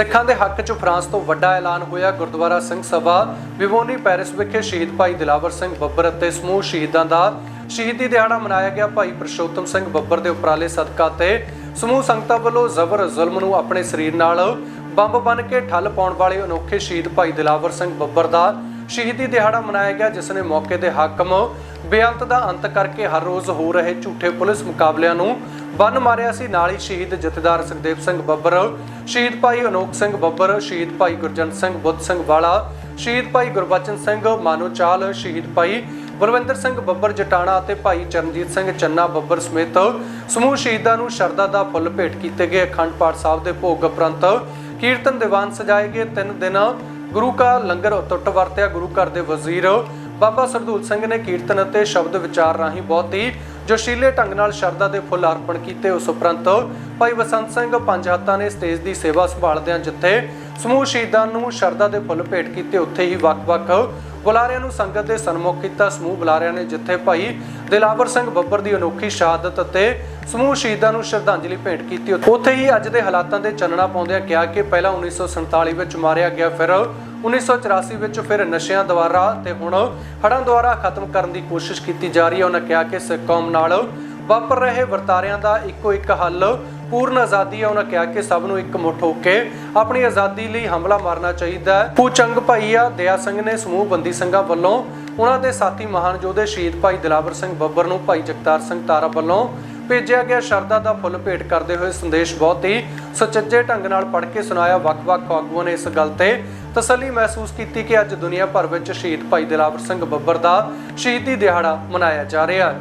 ਸਿੱਖਾਂ ਦੇ ਹੱਕ 'ਚ ਫਰਾਂਸ ਤੋਂ ਵੱਡਾ ਐਲਾਨ ਹੋਇਆ ਗੁਰਦੁਆਰਾ ਸਿੰਘ ਸਭਾ, ਵਿਵੋਨੀ ਪੈਰਿਸ ਵਿਖੇ ਸ਼ਹੀਦ ਭਾਈ ਦਿਲਾਵਰ ਸਿੰਘ ਬੱਬਰ ਅਤੇ ਸਮੂਹ ਸ਼ਹੀਦਾਂ ਦਾ ਸ਼ਹੀਦੀ ਦਿਹਾੜਾ ਮਨਾਇਆ ਗਿਆ। ਭਾਈ ਪ੍ਰਸ਼ੋਤਮ ਸਿੰਘ ਬੱਬਰ ਦੇ ਉਪਰਾਲੇ ਸਦਕਾ ਤੇ ਸਮੂਹ ਸੰਗਤਾਂ ਵੱਲੋਂ ਜ਼ਬਰ ਜ਼ੁਲਮ ਨੂੰ ਆਪਣੇ ਸਰੀਰ ਨਾਲ ਬੰਬ ਬਨ ਕੇ ਠੱਲ ਪਾਉਣ ਵਾਲੇ ਅਨੋਖੇ ਸ਼ਹੀਦ ਭਾਈ ਦਿਲਾਵਰ ਸਿੰਘ ਬੱਬਰ ਦਾ ਸ਼ਹੀਦੀ ਦਿਹਾੜਾ ਮਨਾਇਆ ਗਿਆ, ਜਿਸ ਨੇ ਮੌਕੇ ਦੇ ਹਾਕਮ ਬੇਅੰਤ ਦਾ ਅੰਤ ਕਰਕੇ ਹਰ ਰੋਜ਼ ਹੋ ਰਹੇ ਝੂਠੇ ਪੁਲਿਸ ਮੁਕਾਬਲਿਆਂ ਨੂੰ ਬੰਨ ਮਾਰਿਆ ਸੀ। ਨਾਲ ਹੀ ਸ਼ਹੀਦ ਜਥੇਦਾਰ ਸੁਖਦੇਵ ਸਿੰਘ ਬੱਬਰ, ਸ਼ਹੀਦ ਭਾਈ ਅਨੋਖ ਸਿੰਘ ਬੱਬਰ, ਸ਼ਹੀਦ ਭਾਈ ਗੁਰਜੰਟ ਸਿੰਘ ਬੁੱਧ ਸਿੰਘ ਵਾਲਾ, ਸ਼ਹੀਦ ਭਾਈ ਗੁਰਬਚਨ ਸਿੰਘ ਮਾਨੋਚਾਲ ਸ਼ਹੀਦ ਭਾਈ ਬਲਵਿੰਦਰ ਸਿੰਘ ਬੱਬਰ ਜਟਾਣਾ ਅਤੇ ਭਾਈ ਚਰਨਜੀਤ ਸਿੰਘ ਚੰਨਾ ਬੱਬਰ ਸਮੇਤ ਸਮੂਹ ਸ਼ਹੀਦਾਂ ਨੂੰ ਸ਼ਰਧਾ ਦਾ ਫੁੱਲ ਭੇਟ ਕੀਤੇ ਗਏ। ਅਖੰਡ ਪਾਠ ਸਾਹਿਬ ਦੇ ਭੋਗ ਉਪਰੰਤ ਕੀਰਤਨ ਦੀਵਾਨ ਸਜਾਏ ਗਏ। ਤਿੰਨ ਦਿਨ ਗੁਰੂ ਕਾ ਲੰਗਰ ਟੁੱਟ ਵਰਤਿਆ ਗੁਰੂ ਘਰ ਦੇ ਵਜ਼ੀਰ ਬਾਬਾ ਸਰਦੂਲ ਸਿੰਘ ਨੇ ਕੀਰਤਨ ਅਤੇ ਸ਼ਬਦ ਵਿਚਾਰ ਰਾਹੀਂ ਬਹੁਤ ਹੀ ਜੋਸ਼ੀਲੇ ਢੰਗ ਨਾਲ ਸ਼ਰਧਾ ਦੇ ਫੁੱਲ ਅਰਪਣ ਕੀਤੇ। ਉਸ ਉਪਰੰਤ ਭਾਈ ਬਸੰਤ ਸਿੰਘ ਪੰਜ ਹੱਤਾਂ ਨੇ ਸਟੇਜ ਦੀ ਸੇਵਾ ਸੰਭਾਲਦਿਆਂ ਜਿੱਥੇ ਸਮੂਹ ਸ਼ਹੀਦਾਂ ਨੂੰ ਸ਼ਰਧਾ ਦੇ ਫੁੱਲ ਭੇਟ ਕੀਤੇ, ਉੱਥੇ ਹੀ ਵੱਖ-ਵੱਖ ਬੁਲਾਰਿਆਂ ਨੂੰ ਸੰਗਤ ਦੇ ਸਨਮੁਖ ਕੀਤਾ। ਸਮੂਹ ਬੁਲਾਰਿਆਂ ਨੇ ਜਿੱਥੇ ਭਾਈ ਦਿਲਾਵਰ ਸਿੰਘ ਬੱਬਰ ਦੀ ਅਨੋਖੀ ਸ਼ਹਾਦਤ ਅਤੇ ਸਮੂਹ ਸ਼ਹੀਦਾਂ ਨੂੰ ਸ਼ਰਧਾਂਜਲੀ ਭੇਂਟ ਕੀਤੀ। ਉੱਥੇ ਹੀ ਅੱਜ ਦੇ ਹਾਲਾਤਾਂ ਦੇ ਚਾਨਣਾ ਪਾਉਂਦਿਆਂ ਕਿਹਾ ਕਿ ਪਹਿਲਾਂ 1947 ਵਿੱਚ ਮਾਰਿਆ ਗਿਆ, ਫਿਰ 1984 ਵਿੱਚ ਫਿਰ ਨਸ਼ਿਆਂ ਦੁਆਰਾ ਤੇ ਹੁਣ ਹੜਾਂ ਦੁਆਰਾ ਖਤਮ ਕਰਨ ਦੀ ਕੋਸ਼ਿਸ਼ ਕੀਤੀ ਜਾ ਰਹੀ ਹੈ। ਉਹਨਾਂ ਕਿਹਾ ਕਿ ਸਿੱਖ ਕੌਮ ਨਾਲ ਵਾਪਰ ਰਹੇ ਵਰਤਾਰਿਆਂ ਦਾ ਇੱਕੋ ਇੱਕ ਹੱਲ ਪੂਰਨ ਆਜ਼ਾਦੀ ਹੈ, ਉਹਨਾਂ ਕਿਹਾ ਕਿ ਸਭ ਨੂੰ ਇੱਕ ਮੁੱਠ ਹੋ ਕੇ ਆਪਣੀ ਆਜ਼ਾਦੀ ਲਈ ਹਮਲਾ ਮਾਰਨਾ ਚਾਹੀਦਾ ਹੈ। ਪੂਚੰਗ ਭਾਈਆ ਦਇਆ ਸਿੰਘ ਨੇ ਸਮੂਹ ਬੰਦੀ ਸਿੰਘਾਂ ਵੱਲੋਂ ਉਹਨਾਂ ਦੇ ਸਾਥੀ ਮਹਾਨ ਯੋਧੇ ਸ਼ਹੀਦ ਭਾਈ ਦਿਲਾਵਰ ਸਿੰਘ ਬੱਬਰ ਨੂੰ ਭਾਈ ਜਗਤਾਰ ਸਿੰਘ ਤਾਰਾ ਵੱਲੋਂ ਭੇਜਿਆ ਗਿਆ ਸ਼ਰਧਾ ਦਾ ਫੁੱਲ ਭੇਟ ਕਰਦੇ ਹੋਏ ਸੰਦੇਸ਼ ਬਹੁਤ ਹੀ ਸੁਚੱਜੇ ਢੰਗ ਨਾਲ ਪੜ੍ਹ ਕੇ ਸੁਣਾਇਆ। ਵੱਖ-ਵੱਖ ਆਗੂਆਂ ਨੇ ਇਸ ਗੱਲ ਤੇ ਤਸੱਲੀ ਮਹਿਸੂਸ ਕੀਤੀ ਕਿ ਅੱਜ ਦੁਨੀਆ ਭਰ ਵਿੱਚ ਸ਼ਹੀਦ ਭਾਈ ਦਿਲਾਵਰ ਸਿੰਘ ਬੱਬਰ ਦਾ ਸ਼ਹੀਦੀ ਦਿਹਾੜਾ ਮਨਾਇਆ ਜਾ ਰਿਹਾ ਹੈ।